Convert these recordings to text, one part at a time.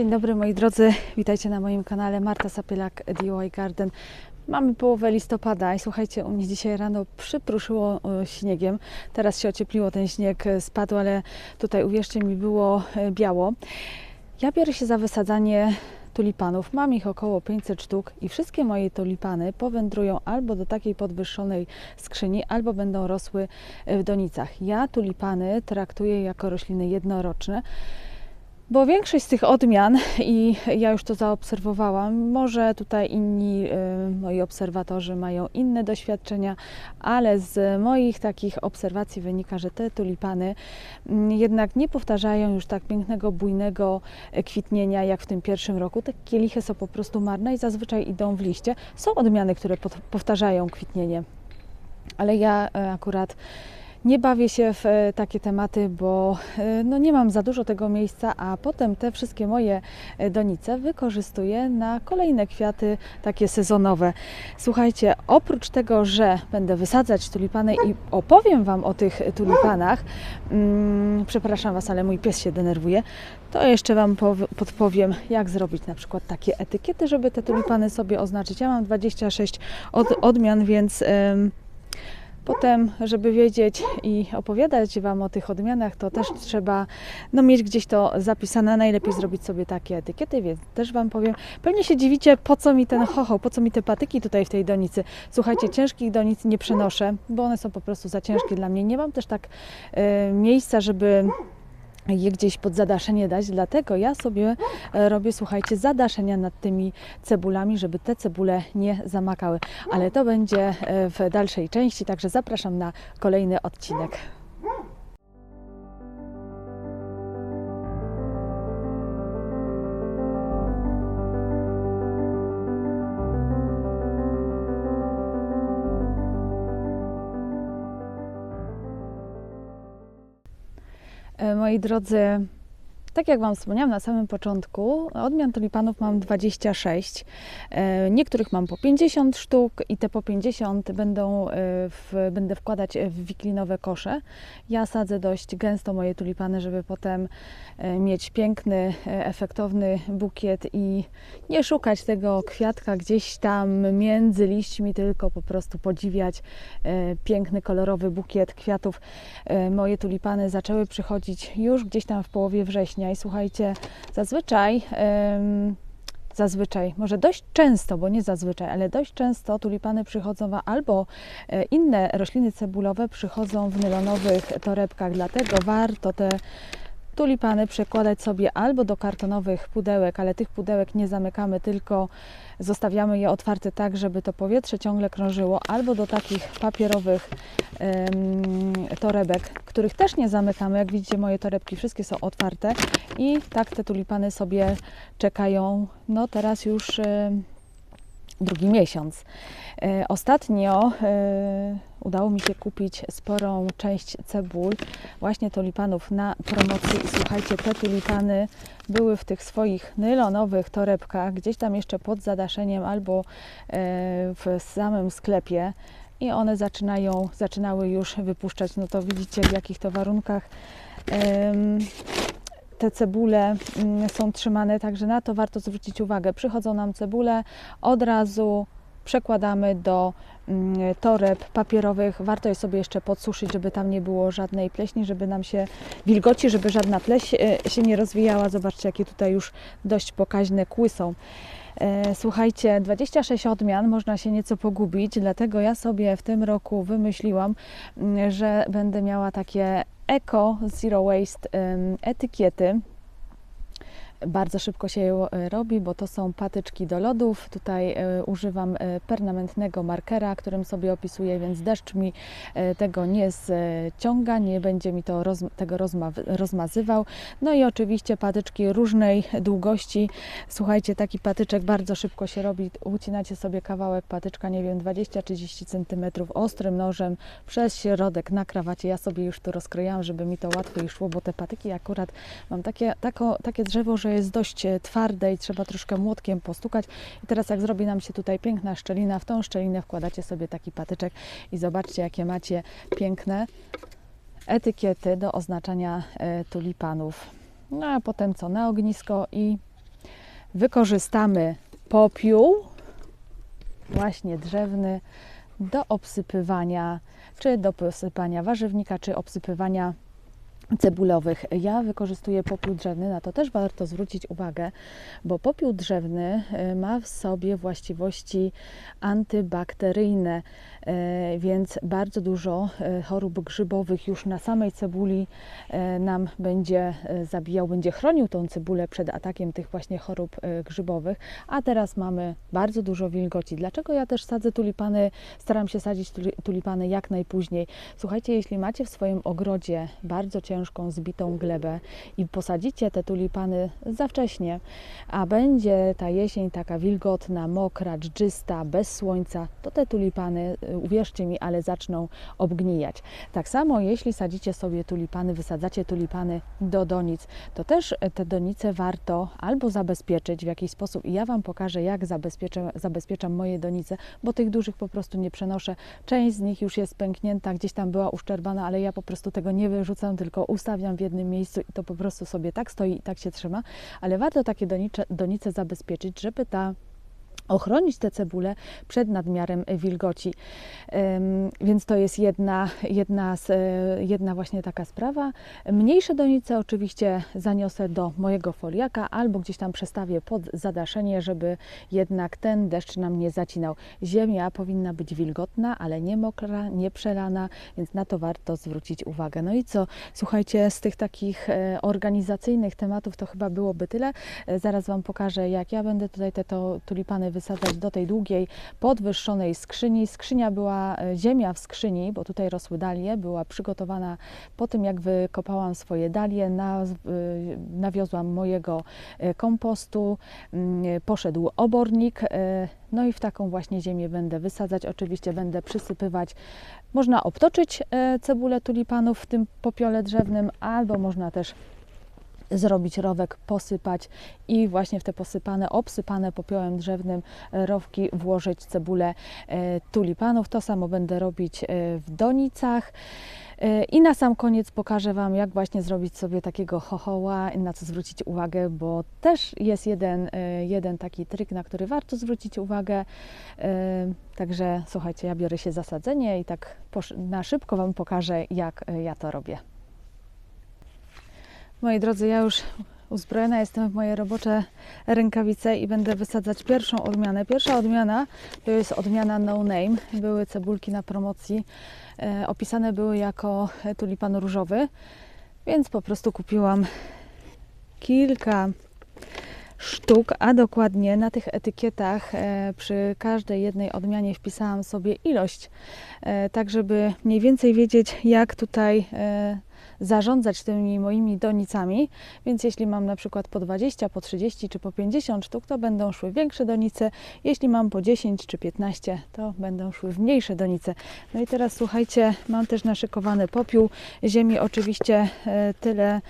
Dzień dobry moi drodzy, witajcie na moim kanale Marta Sapielak DIY Garden. Mamy połowę listopada i słuchajcie, u mnie dzisiaj rano przypruszyło e, śniegiem. Teraz się ociepliło, ten śnieg e, spadł, ale tutaj uwierzcie mi było e, biało. Ja biorę się za wysadzanie tulipanów. Mam ich około 500 sztuk i wszystkie moje tulipany powędrują albo do takiej podwyższonej skrzyni, albo będą rosły w donicach. Ja tulipany traktuję jako rośliny jednoroczne. Bo większość z tych odmian, i ja już to zaobserwowałam, może tutaj inni y, moi obserwatorzy mają inne doświadczenia, ale z moich takich obserwacji wynika, że te tulipany mm, jednak nie powtarzają już tak pięknego, bujnego e, kwitnienia jak w tym pierwszym roku. Te kielichy są po prostu marne i zazwyczaj idą w liście. Są odmiany, które powtarzają kwitnienie, ale ja e, akurat nie bawię się w e, takie tematy, bo e, no, nie mam za dużo tego miejsca, a potem te wszystkie moje e, donice wykorzystuję na kolejne kwiaty takie sezonowe. Słuchajcie, oprócz tego, że będę wysadzać tulipany i opowiem Wam o tych tulipanach, mm, przepraszam Was, ale mój pies się denerwuje, to jeszcze Wam pow- podpowiem, jak zrobić na przykład takie etykiety, żeby te tulipany sobie oznaczyć. Ja mam 26 od, odmian, więc... Potem, żeby wiedzieć i opowiadać Wam o tych odmianach, to też trzeba no, mieć gdzieś to zapisane. Najlepiej zrobić sobie takie etykiety, więc też Wam powiem. Pewnie się dziwicie, po co mi ten chochoł, po co mi te patyki tutaj w tej donicy. Słuchajcie, ciężkich donic nie przenoszę, bo one są po prostu za ciężkie dla mnie. Nie mam też tak e, miejsca, żeby je gdzieś pod zadaszenie dać, dlatego ja sobie e, robię, słuchajcie, zadaszenia nad tymi cebulami, żeby te cebule nie zamakały. Ale to będzie e, w dalszej części, także zapraszam na kolejny odcinek. Moi drodzy, tak jak Wam wspomniałam na samym początku, odmian tulipanów mam 26. E, Niektórych mam po 50 sztuk i te po 50 będą e, w, będę wkładać w wiklinowe kosze. Ja sadzę dość gęsto moje tulipany, żeby potem e, mieć piękny, efektowny bukiet i nie szukać tego kwiatka gdzieś tam między liśćmi, tylko po prostu podziwiać piękny, kolorowy bukiet kwiatów. Moje tulipany zaczęły przychodzić już gdzieś tam w połowie września i słuchajcie, zazwyczaj em, zazwyczaj, może dość często, bo nie zazwyczaj, ale dość często tulipany przychodzą albo e, inne rośliny cebulowe przychodzą w nylonowych torebkach, dlatego warto te tulipany przekładać sobie albo do kartonowych pudełek, ale tych pudełek nie zamykamy, tylko zostawiamy je otwarte tak, żeby to powietrze ciągle krążyło, albo do takich papierowych em, torebek, których też nie zamykamy. Jak widzicie, moje torebki wszystkie są otwarte i tak te tulipany sobie czekają, no teraz już drugi miesiąc. E, Ostatnio e, udało mi się kupić sporą część cebul, właśnie tulipanów na promocji. I słuchajcie, te tulipany były w tych swoich nylonowych torebkach, gdzieś tam jeszcze pod zadaszeniem albo e, w samym sklepie. I one zaczynają, zaczynały już wypuszczać. No to widzicie, w jakich to warunkach te cebule mm, są trzymane, także na to warto zwrócić uwagę. Przychodzą nam cebule, od razu przekładamy do mm, toreb papierowych. Warto je sobie jeszcze podsuszyć, żeby tam nie było żadnej pleśni, żeby nam się wilgoci, żeby żadna pleś e, się nie rozwijała. Zobaczcie, jakie tutaj już dość pokaźne kły są. E, Słuchajcie, 26 odmian, można się nieco pogubić, dlatego ja sobie w tym roku wymyśliłam, mm, że będę miała takie eco, zero waste etykiety. Bardzo szybko się e, robi, bo to są patyczki do lodów. Tutaj e, używam e, permanentnego markera, którym sobie opisuję, więc deszcz mi tego nie ściąga, nie będzie mi to roz, tego rozma, rozmazywał. No i oczywiście patyczki różnej długości. Słuchajcie, taki patyczek bardzo szybko się robi. Ucinacie sobie kawałek patyczka, nie wiem, 20-30 cm ostrym nożem przez środek na krawacie. Ja sobie już to rozkrojałam, żeby mi to łatwiej szło, bo te patyki akurat mam takie, tako, takie drzewo, że jest dość e, twarde i trzeba troszkę młotkiem postukać. I teraz jak zrobi nam się tutaj piękna szczelina, w tą szczelinę wkładacie sobie taki patyczek i zobaczcie, jakie macie piękne etykiety do oznaczania e, tulipanów. No a potem co? Na ognisko i wykorzystamy popiół, właśnie drzewny, do obsypywania, czy do posypania warzywnika, czy obsypywania cebulowych. Ja wykorzystuję popiół drzewny, na to też warto zwrócić uwagę, bo popiół drzewny e, ma w sobie właściwości antybakteryjne, e, więc bardzo dużo e, chorób grzybowych już na samej cebuli nam będzie zabijał, będzie chronił tą cebulę przed atakiem tych właśnie chorób grzybowych. A teraz mamy bardzo dużo wilgoci. Dlaczego ja też sadzę tulipany, staram się sadzić tuli- tulipany jak najpóźniej? Słuchajcie, jeśli macie w swoim ogrodzie bardzo ciężką, zbitą glebę i posadzicie te tulipany za wcześnie, a będzie ta jesień taka wilgotna, mokra, dżdżysta, bez słońca, to te tulipany, y, uwierzcie mi, ale zaczną obgnijać. Tak samo jeśli sadzicie sobie tulipany, wysadzacie tulipany do donic, to też e, te donice warto albo zabezpieczyć w jakiś sposób i ja Wam pokażę, jak zabezpieczę, zabezpieczam moje donice, bo tych dużych po prostu nie przenoszę. Część z nich już jest pęknięta, gdzieś tam była uszczerbana, ale ja po prostu tego nie wyrzucam, tylko ustawiam w jednym miejscu i to po prostu sobie tak stoi i tak się trzyma, ale warto takie donice zabezpieczyć, żeby ta ochronić te cebule przed nadmiarem wilgoci. Więc to jest jedna, jedna, z, e, jedna właśnie taka sprawa. Mniejsze donice oczywiście zaniosę do mojego foliaka albo gdzieś tam przestawię pod zadaszenie, żeby jednak ten deszcz nam nie zacinał. Ziemia powinna być wilgotna, ale nie mokra, nie przelana, więc na to warto zwrócić uwagę. No i co? Słuchajcie, z tych takich e, organizacyjnych tematów to chyba byłoby tyle. E, Zaraz Wam pokażę, jak ja będę tutaj te to, tulipany wysadzać do tej długiej, podwyższonej skrzyni. Skrzynia była, e, ziemia w skrzyni, bo tutaj rosły dalie, była przygotowana po tym, jak wykopałam swoje dalie, y, nawiozłam mojego e, kompostu, mm, poszedł obornik, e, no i w taką właśnie ziemię będę wysadzać. Oczywiście będę przysypywać. Można obtoczyć e, cebulę tulipanów w tym popiole drzewnym, albo można też zrobić rowek, posypać i właśnie w te posypane, obsypane popiołem drzewnym e, rowki włożyć cebulę e, tulipanów. To samo będę robić e, w donicach. I na sam koniec pokażę Wam, jak właśnie zrobić sobie takiego chochoła, na co zwrócić uwagę, bo też jest jeden, jeden taki tryk, na który warto zwrócić uwagę. Także słuchajcie, ja biorę się za sadzenie i tak na szybko Wam pokażę, jak ja to robię. Moi drodzy, ja już uzbrojona jestem w moje robocze rękawice i będę wysadzać pierwszą odmianę. Pierwsza odmiana to jest odmiana no name. Były cebulki na promocji. E, opisane były jako tulipan różowy, więc po prostu kupiłam kilka sztuk, a dokładnie na tych etykietach e, przy każdej jednej odmianie wpisałam sobie ilość, e, tak żeby mniej więcej wiedzieć, jak tutaj e, zarządzać tymi moimi donicami. Więc jeśli mam na przykład po 20, po 30 czy po 50 sztuk, to będą szły większe donice. Jeśli mam po 10 czy 15, to będą szły w mniejsze donice. No i teraz słuchajcie, mam też naszykowany popiół ziemi. Oczywiście e, tyle,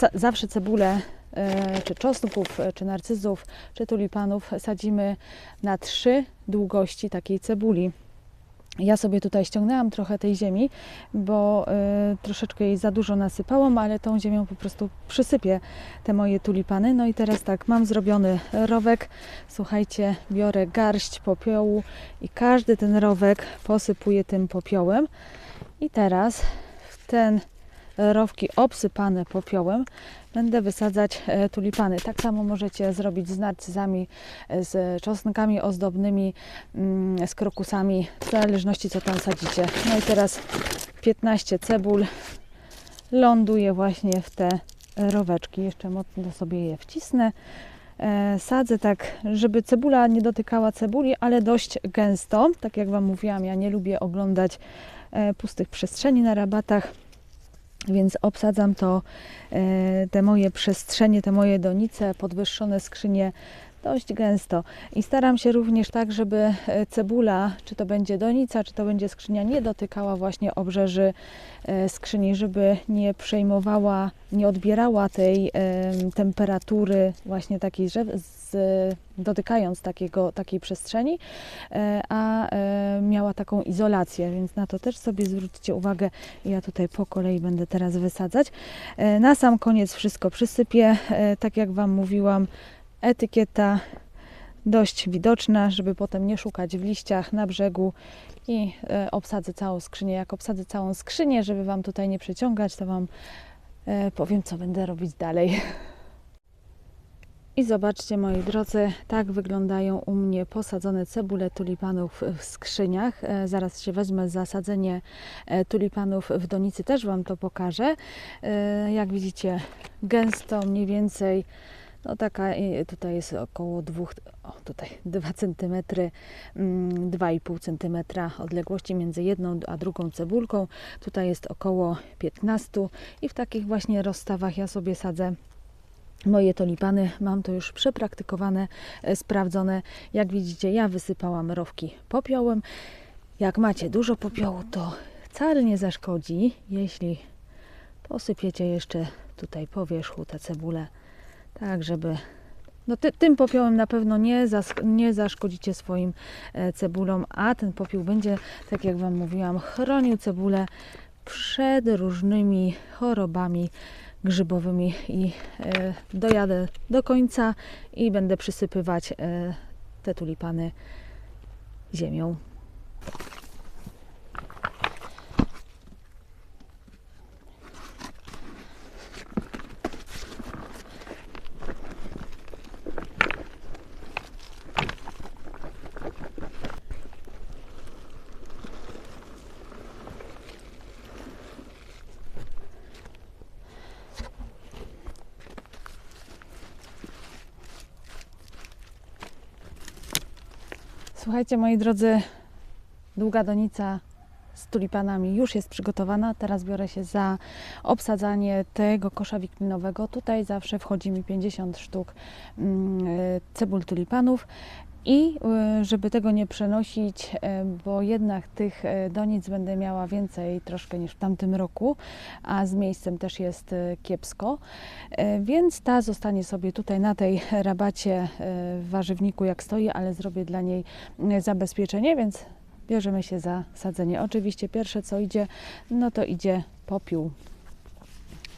za, zawsze cebulę e, czy czosnków, e, czy narcyzów, czy tulipanów sadzimy na trzy długości takiej cebuli. Ja sobie tutaj ściągnęłam trochę tej ziemi, bo y, troszeczkę jej za dużo nasypałam, ale tą ziemią po prostu przysypię te moje tulipany. No i teraz tak, mam zrobiony rowek. Słuchajcie, biorę garść popiołu i każdy ten rowek posypuję tym popiołem. I teraz w ten rowki obsypane popiołem będę wysadzać e, tulipany. Tak samo możecie zrobić z narcyzami, e, z czosnkami ozdobnymi, mm, z krokusami, w zależności co tam sadzicie. No i teraz 15 cebul ląduje właśnie w te roweczki. Jeszcze mocno sobie je wcisnę. E, Sadzę tak, żeby cebula nie dotykała cebuli, ale dość gęsto. Tak jak Wam mówiłam, ja nie lubię oglądać pustych przestrzeni na rabatach więc obsadzam to, e, te moje przestrzenie, te moje donice, podwyższone skrzynie dość gęsto. I staram się również tak, żeby e, cebula, czy to będzie donica, czy to będzie skrzynia, nie dotykała właśnie obrzeży e, skrzyni, żeby nie przejmowała, nie odbierała tej em, temperatury właśnie takiej, że z, dotykając takiego, takiej przestrzeni, e, a e, miała taką izolację, więc na to też sobie zwróćcie uwagę. Ja tutaj po kolei będę teraz wysadzać. E, Na sam koniec wszystko przysypię, e, tak jak Wam mówiłam, etykieta dość widoczna, żeby potem nie szukać w liściach na brzegu i e, obsadzę całą skrzynię. Jak obsadzę całą skrzynię, żeby Wam tutaj nie przeciągać, to Wam e, powiem, co będę robić dalej. I zobaczcie, moi drodzy, tak wyglądają u mnie posadzone cebule tulipanów w skrzyniach. E, Zaraz się wezmę za sadzenie tulipanów w donicy, też Wam to pokażę. Jak widzicie, gęsto, mniej więcej, no taka, tutaj jest około 2, o tutaj 2 cm, 2,5 cm odległości między jedną a drugą cebulką. Tutaj jest około 15 i w takich właśnie rozstawach ja sobie sadzę moje tulipany. Mam to już przepraktykowane, e, sprawdzone. Jak widzicie, ja wysypałam rowki popiołem. Jak macie dużo popiołu, to wcale nie zaszkodzi, jeśli posypiecie jeszcze tutaj po wierzchu tę cebulę, tak żeby no ty, tym popiołem na pewno nie, zas, nie zaszkodzicie swoim e, cebulom, a ten popiół będzie, tak jak Wam mówiłam, chronił cebulę przed różnymi chorobami grzybowymi i e, dojadę do końca i będę przysypywać e, te tulipany ziemią. Słuchajcie, moi drodzy, długa donica z tulipanami już jest przygotowana. Teraz biorę się za obsadzanie tego kosza wiklinowego. Tutaj zawsze wchodzi mi 50 sztuk mm, y, cebul tulipanów. I y, żeby tego nie przenosić, y, bo jednak tych y, donic będę miała więcej troszkę niż w tamtym roku, a z miejscem też jest kiepsko, więc ta zostanie sobie tutaj na tej rabacie w warzywniku jak stoi, ale zrobię dla niej zabezpieczenie, więc bierzemy się za sadzenie. Oczywiście pierwsze co idzie, no to idzie popiół,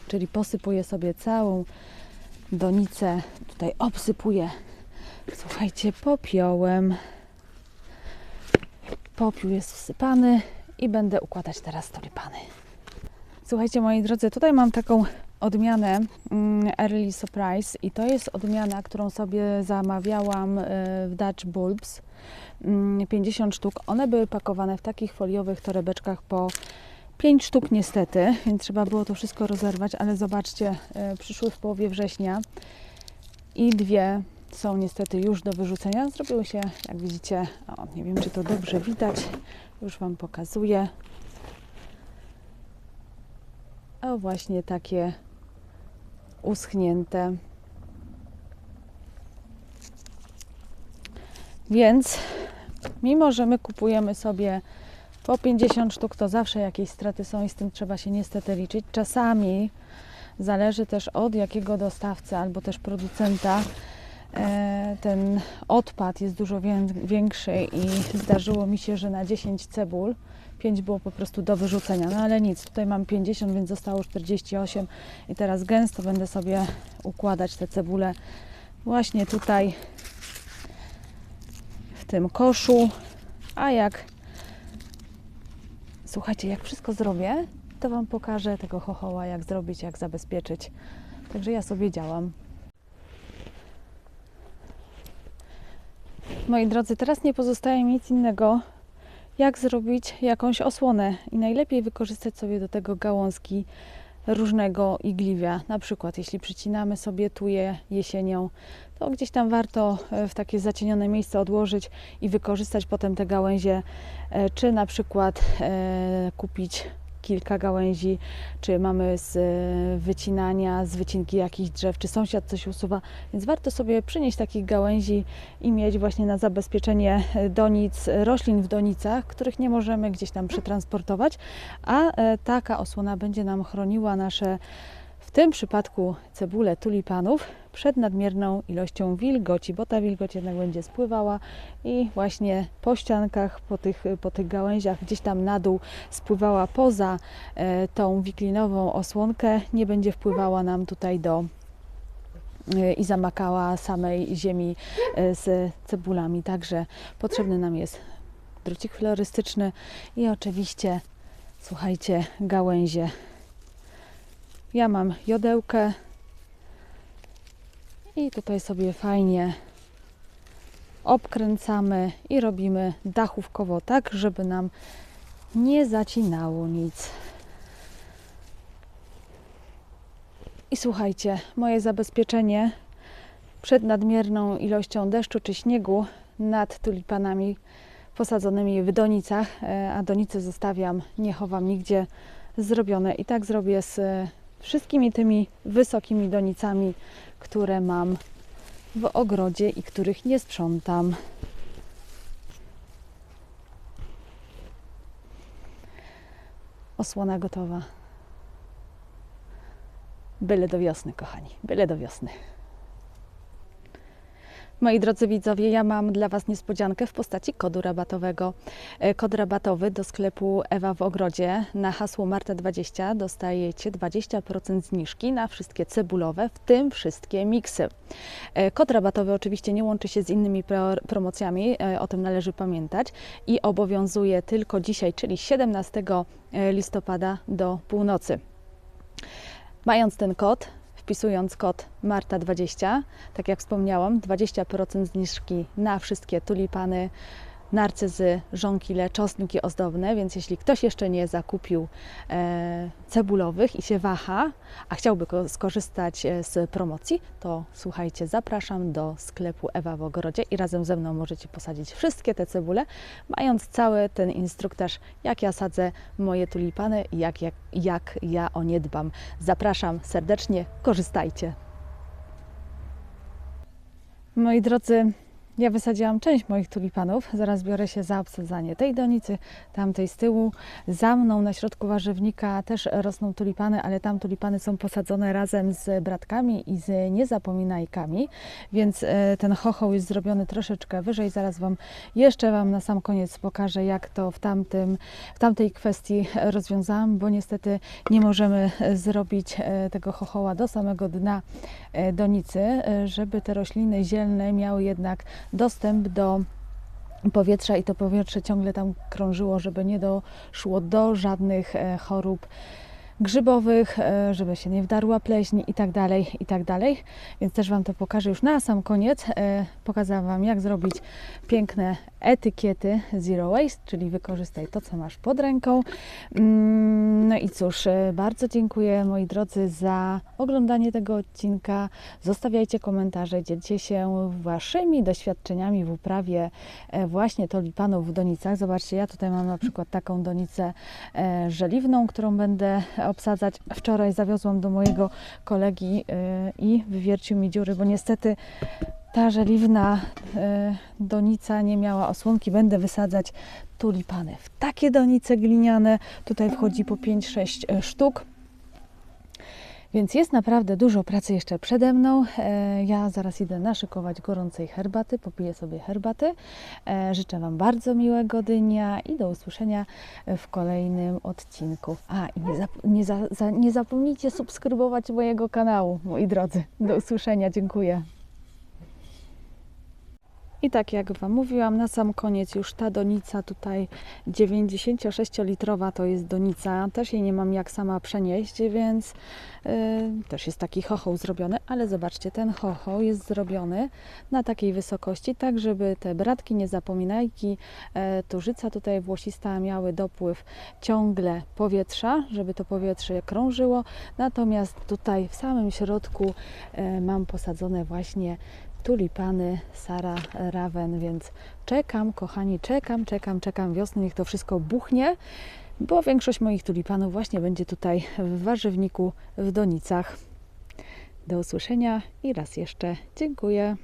czyli posypuję sobie całą donicę, tutaj obsypuję Słuchajcie, popiołem. Popiół jest wsypany i będę układać teraz tulipany. Słuchajcie, moi drodzy, tutaj mam taką odmianę mm, Early Surprise i to jest odmiana, którą sobie zamawiałam y, w Dutch Bulbs. Mm, 50 sztuk. One były pakowane w takich foliowych torebeczkach po 5 sztuk niestety, więc trzeba było to wszystko rozerwać, ale zobaczcie, y, przyszły w połowie września i dwie są niestety już do wyrzucenia. Zrobiły się, jak widzicie, o, nie wiem czy to dobrze widać, już Wam pokazuję. O właśnie takie uschnięte. Więc mimo, że my kupujemy sobie po 50 sztuk, to zawsze jakieś straty są i z tym trzeba się niestety liczyć. Czasami zależy też od jakiego dostawcy albo też producenta ten odpad jest dużo większy i zdarzyło mi się, że na 10 cebul 5 było po prostu do wyrzucenia. No ale nic, tutaj mam 50, więc zostało 48 i teraz gęsto będę sobie układać te cebule właśnie tutaj w tym koszu. A jak słuchajcie, jak wszystko zrobię, to Wam pokażę tego chochoła, jak zrobić, jak zabezpieczyć. Także ja sobie działam. Moi drodzy, teraz nie pozostaje mi nic innego, jak zrobić jakąś osłonę i najlepiej wykorzystać sobie do tego gałązki różnego igliwia. Na przykład, jeśli przycinamy sobie tuje jesienią, to gdzieś tam warto e, w takie zacienione miejsce odłożyć i wykorzystać potem te gałęzie, e, czy na przykład e, kupić kilka gałęzi, czy mamy z e, wycinania, z wycinki jakichś drzew, czy sąsiad coś usuwa, więc warto sobie przynieść takich gałęzi i mieć właśnie na zabezpieczenie e, donic, roślin w donicach, których nie możemy gdzieś tam przetransportować, a e, taka osłona będzie nam chroniła nasze w tym przypadku cebulę tulipanów przed nadmierną ilością wilgoci, bo ta wilgoć jednak będzie spływała i właśnie po ściankach, po tych, po tych gałęziach, gdzieś tam na dół spływała poza e, tą wiklinową osłonkę, nie będzie wpływała nam tutaj do y, i zamakała samej ziemi y, z cebulami. Także potrzebny nam jest drucik florystyczny i oczywiście, słuchajcie, gałęzie. Ja mam jodełkę i tutaj sobie fajnie obkręcamy i robimy dachówkowo tak, żeby nam nie zacinało nic. I słuchajcie, moje zabezpieczenie przed nadmierną ilością deszczu czy śniegu nad tulipanami posadzonymi w donicach, e, a donice zostawiam, nie chowam nigdzie, zrobione. I tak zrobię z wszystkimi tymi wysokimi donicami, które mam w ogrodzie i których nie sprzątam. Osłona gotowa. Byle do wiosny, kochani, byle do wiosny. Moi drodzy widzowie, ja mam dla Was niespodziankę w postaci kodu rabatowego. E, Kod rabatowy do sklepu Ewa w Ogrodzie na hasło Marta20 dostajecie 20% zniżki na wszystkie cebulowe, w tym wszystkie miksy. E, Kod rabatowy oczywiście nie łączy się z innymi pro, promocjami, e, o tym należy pamiętać i obowiązuje tylko dzisiaj, czyli 17 listopada do północy. Mając ten kod, wpisując kod Marta20, tak jak wspomniałam, 20% zniżki na wszystkie tulipany, narcyzy, żonkile, czosnki ozdobne, więc jeśli ktoś jeszcze nie zakupił e, cebulowych i się waha, a chciałby ko- skorzystać e, z promocji, to słuchajcie, zapraszam do sklepu Ewa w Ogrodzie i razem ze mną możecie posadzić wszystkie te cebule, mając cały ten instruktaż, jak ja sadzę moje tulipany i jak, jak, jak ja o nie dbam. Zapraszam serdecznie, korzystajcie. Moi drodzy, ja wysadziłam część moich tulipanów. Zaraz biorę się za obsadzanie tej donicy, tamtej z tyłu. Za mną na środku warzywnika też rosną tulipany, ale tam tulipany są posadzone razem z bratkami i z niezapominajkami, więc e, ten chochoł jest zrobiony troszeczkę wyżej. Zaraz Wam jeszcze Wam na sam koniec pokażę, jak to w, tamtym, w tamtej kwestii rozwiązałam, bo niestety nie możemy e, zrobić e, tego chochoła do samego dna donicy, żeby te rośliny zielne miały jednak dostęp do powietrza i to powietrze ciągle tam krążyło, żeby nie doszło do żadnych e, chorób grzybowych, e, żeby się nie wdarła pleśń i tak dalej, i tak dalej. Więc też Wam to pokażę już na sam koniec. E, Pokazałam Wam, jak zrobić piękne etykiety Zero Waste, czyli wykorzystaj to, co masz pod ręką. Mm, No i cóż, e, bardzo dziękuję moi drodzy za oglądanie tego odcinka. Zostawiajcie komentarze, dzielcie się Waszymi doświadczeniami w uprawie właśnie tulipanów w donicach. Zobaczcie, ja tutaj mam na przykład taką donicę żeliwną, którą będę obsadzać. Wczoraj zawiozłam do mojego kolegi e, i wywiercił mi dziury, bo niestety ta żeliwna e, donica nie miała osłonki. Będę wysadzać tulipany w takie donice gliniane. Tutaj wchodzi po 5-6 sztuk. Więc jest naprawdę dużo pracy jeszcze przede mną. E, Ja zaraz idę naszykować gorącej herbaty, popiję sobie herbaty. E, Życzę Wam bardzo miłego dnia i do usłyszenia w kolejnym odcinku. A i nie, zap- nie, za, nie zapomnijcie subskrybować mojego kanału, moi drodzy. Do usłyszenia, dziękuję. I tak jak Wam mówiłam, na sam koniec już ta donica tutaj 96-litrowa to jest donica. Też jej nie mam jak sama przenieść, więc yy, też jest taki chochoł zrobiony, ale zobaczcie, ten chochoł jest zrobiony na takiej wysokości, tak żeby te bratki, niezapominajki, e, tużyca tutaj włosista miały dopływ ciągle powietrza, żeby to powietrze krążyło. Natomiast tutaj w samym środku e, mam posadzone właśnie tulipany Sara Raven, więc czekam, kochani, czekam, czekam, czekam wiosny, niech to wszystko buchnie, bo większość moich tulipanów właśnie będzie tutaj w warzywniku w Donicach. Do usłyszenia i raz jeszcze dziękuję.